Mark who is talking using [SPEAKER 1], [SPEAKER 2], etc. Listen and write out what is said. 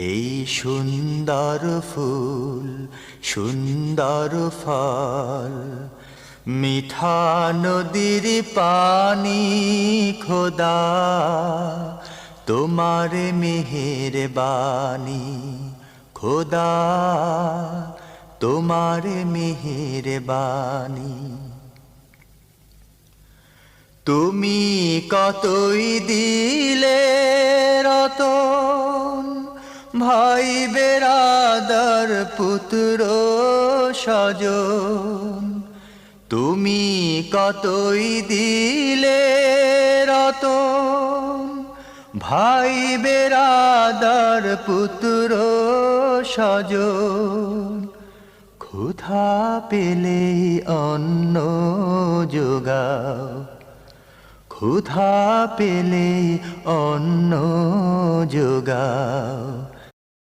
[SPEAKER 1] এই সুন্দর ফুল, সুন্দর ফল, মিঠা নদীর পানি খোদা, তোমার মেহের বাণী খোদা, তোমার মেহের বাণী তুমি কতই দিলে রতন ভাই বেরাদার পুত্র স্বজন, তুমি কতই দিলে রতন? ভাই বেরাদার পুত্র স্বজন, ক্ষুধা পেলে অন্ন যোগাও। ক্ষুধা পেলে অন্ন যোগাও।